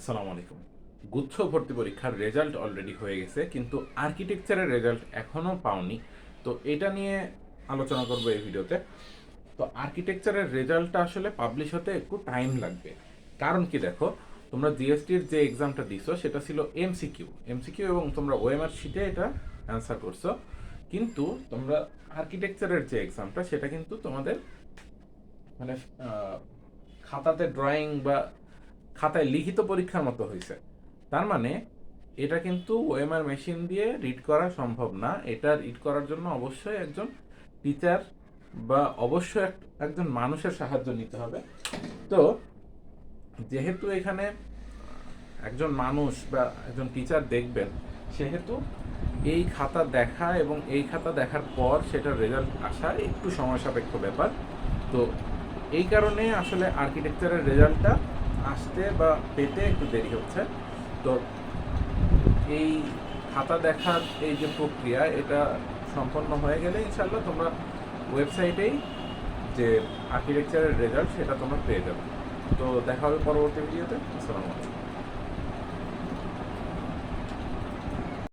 আসসালামু আলাইকুম। গুচ্ছ ভর্তি পরীক্ষার রেজাল্ট অলরেডি হয়ে গেছে, কিন্তু আর্কিটেকচারের রেজাল্ট এখনও পাওনি। তো এটা নিয়ে আলোচনা করব এই ভিডিওতে। তো আর্কিটেকচারের রেজাল্টটা আসলে পাবলিশ হতে একটু টাইম লাগবে। কারণ কি দেখো, তোমরা জিএসটির যে এক্সামটা দিছো, সেটা ছিল এমসিকিউ এমসিকিউ এবং তোমরা ওএমআর শিটে এটা অ্যান্সার করছ। কিন্তু তোমরা আর্কিটেকচারের যে এক্সামটা সেটা কিন্তু তোমাদের মানে খাতাতে ড্রয়িং বা খাতায় লিখিত পরীক্ষার মতো হয়েছে তার মানে এটা কিন্তু ওএমআর মেশিন দিয়ে রিড করা সম্ভব না। এটা রিড করার জন্য অবশ্যই একজন টিচার বা অবশ্যই এক- একজন মানুষের সাহায্য নিতে হবে। তো, যেহেতু এখানে একজন মানুষ বা একজন টিচার দেখবেন, সেহেতু এই খাতা দেখা এবং এই খাতা দেখার পর সেটার রেজাল্ট আসা একটু সময় সাপেক্ষ ব্যাপার। তো, এই কারণে আসলে আর্কিটেকচারের রেজাল্টটা আসতে বা পেতে একটু দেরি হচ্ছে। তো এই খাতা দেখার এই যে প্রক্রিয়া, এটা সম্পন্ন হয়ে গেলে ইনশাল্লাহ তোমরা ওয়েবসাইটেই যে আর্কিটেকচারের রেজাল্ট সেটা তোমরা পেয়ে যাবে। তো দেখা হবে পরবর্তী ভিডিওতে আসসালামু আলাইকুম।